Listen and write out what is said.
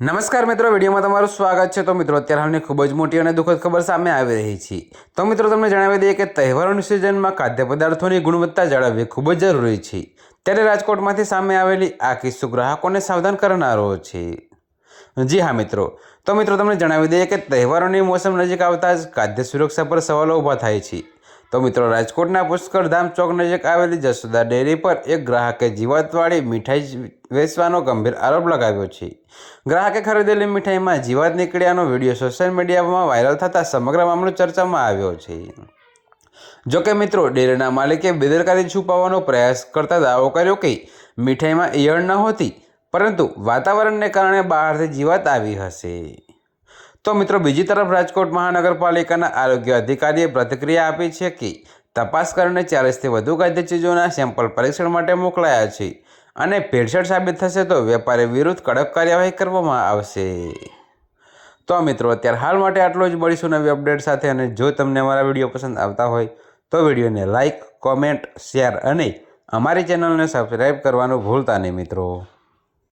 નમસ્કાર મિત્રો, વિડીયોમાં તમારું સ્વાગત છે. તો મિત્રો, અત્યારે હાલની ખૂબ જ મોટી અને દુઃખદ ખબર સામે આવી રહી છે. તો મિત્રો, તમને જણાવી દઈએ કે તહેવારોની સિઝનમાં ખાદ્ય પદાર્થોની ગુણવત્તા જાળવવી ખૂબ જ જરૂરી છે. ત્યારે રાજકોટમાંથી સામે આવેલી આ કિસ્સો ગ્રાહકોને સાવધાન કરનારો છે. જી હા, મિત્રો. તો મિત્રો, તમને જણાવી દઈએ કે તહેવારોની મોસમ નજીક આવતા જ ખાદ્ય સુરક્ષા પર સવાલો ઊભા થાય છે. તો મિત્રો, રાજકોટના પુષ્કરધામ ચોક નજીક આવેલી જસોદા ડેરી પર એક ગ્રાહકે જીવાતવાળી મીઠાઈ વેચવાનો ગંભીર આરોપ લગાવ્યો છે. ગ્રાહકે ખરીદેલી મીઠાઈમાં જીવાત નીકળ્યાનો વીડિયો સોશિયલ મીડિયામાં વાયરલ થતાં સમગ્ર મામલો ચર્ચામાં આવ્યો છે. જોકે મિત્રો, ડેરીના માલિકે બેદરકારી છુપાવવાનો પ્રયાસ કરતા દાવો કર્યો કે મીઠાઈમાં ઈયળ નહોતી પરંતુ વાતાવરણને કારણે બહારથી જીવાત આવી હશે. તો મિત્રો બીજી તરફ રાજકોટ મહાનગરપાલિકાના આરોગ્ય અધિકારીએ પ્રતિક્રિયા આપી છે કે તપાસ કરીને ચાલીસથી વધુ ખાદ્ય ચીજોના સેમ્પલ પરીક્ષણ માટે મોકલાયા છે અને ભેળસેળ સાબિત થશે તો વેપારી વિરુદ્ધ કડક કાર્યવાહી કરવામાં આવશે. તો મિત્રો, અત્યારે હાલ માટે આટલો જ. મળીશું નવી અપડેટ સાથે અને જો તમને અમારા વીડિયો પસંદ આવતા હોય તો વિડીયોને લાઇક કોમેન્ટ, શેર અને અમારી ચેનલને સબસ્ક્રાઈબ કરવાનું ભૂલતા નહીં મિત્રો.